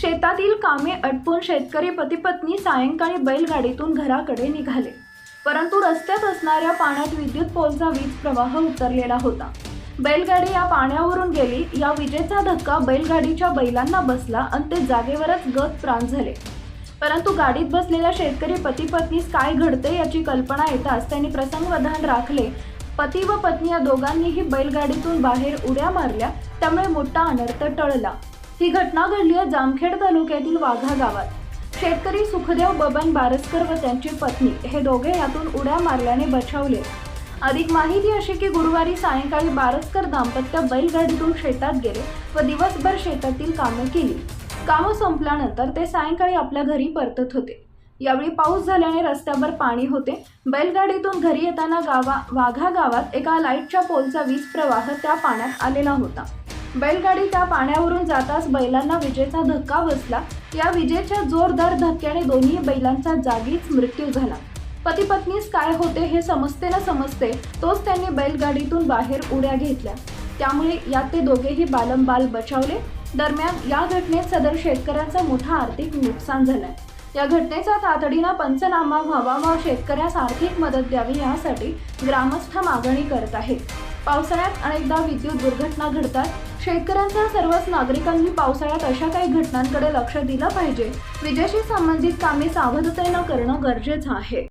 शेतातील कामे अटपून शेतकरी पतीपत्नी सायंकाळी बैलगाडीतून घराकडे निघाले. परंतु रस्त्यात असणाऱ्या पाण्यात विद्युत पोलचा वीज प्रवाह उतरलेला होता. बैलगाडी या पाण्यावरून गेली. या विजेचा धक्का बैलगाडीच्या बैलांना बसला आणि ते जागेवरच गत प्राण झाले. परंतु गाडीत बसलेल्या शेतकरी पती पत्नीस काय घडते याची कल्पना येताच त्यांनी प्रसंगवधान राखले. पती व पत्नी या दोघांनीही बैलगाडीतून बाहेर उड्या मारल्या. त्यामुळे मोठा अनर्थ टळला. ही घटना घडली आहे जामखेड तालुक्यातील वाघा गावात. शेतकरी सुखदेव बबन बारसकर व त्यांची पत्नी हे दोघे यातून उड्या मारल्याने बचावले. अधिक माहिती अशी की गुरुवारी सायंकाळी बारसकर दाम्पत्य बैलगाडीतून शेतात गेले व दिवसभर शेतातील कामे केली. कामं संपल्यानंतर ते सायंकाळी आपल्या घरी परतत होते. यावेळी पाऊस झाल्याने रस्त्यावर पाणी होते. बैलगाडीतून घरी येताना गावा वाघा गावात एका लाईटच्या पोलचा वीज प्रवाह त्या पाण्यात आलेला होता. बैलगाडी त्या पाण्यावरून जाताच बैलांना विजेचा धक्का बसला. या विजेच्या जोरदार धक्क्याने दोन्ही बैलांचा जागीच मृत्यू झाला. पती पत्नीस काय होते हे समजते ना समजते तोच त्यांनी बैलगाडीतून बाहेर उड्या घेतल्या. त्यामुळे यात ते दोघेही बालंबाल बचावले. दरम्यान या घटनेत सदर शेतकऱ्यांचं मोठं आर्थिक नुकसान झालंय. या घटनेचा तातडीनं पंचनामा व्हावा व शेतकऱ्यास आर्थिक मदत द्यावी यासाठी ग्रामस्थ मागणी करत आहेत. पावसाळ्यात अनेकदा विद्युत दुर्घटना घडतात. शेतकऱ्यांसह सर्वच नागरिकांनी पावसाळ्यात अशा काही घटनांकडे लक्ष दिलं पाहिजे. विजेशी संबंधित कामे सावधतेनं करणं गरजेचं आहे.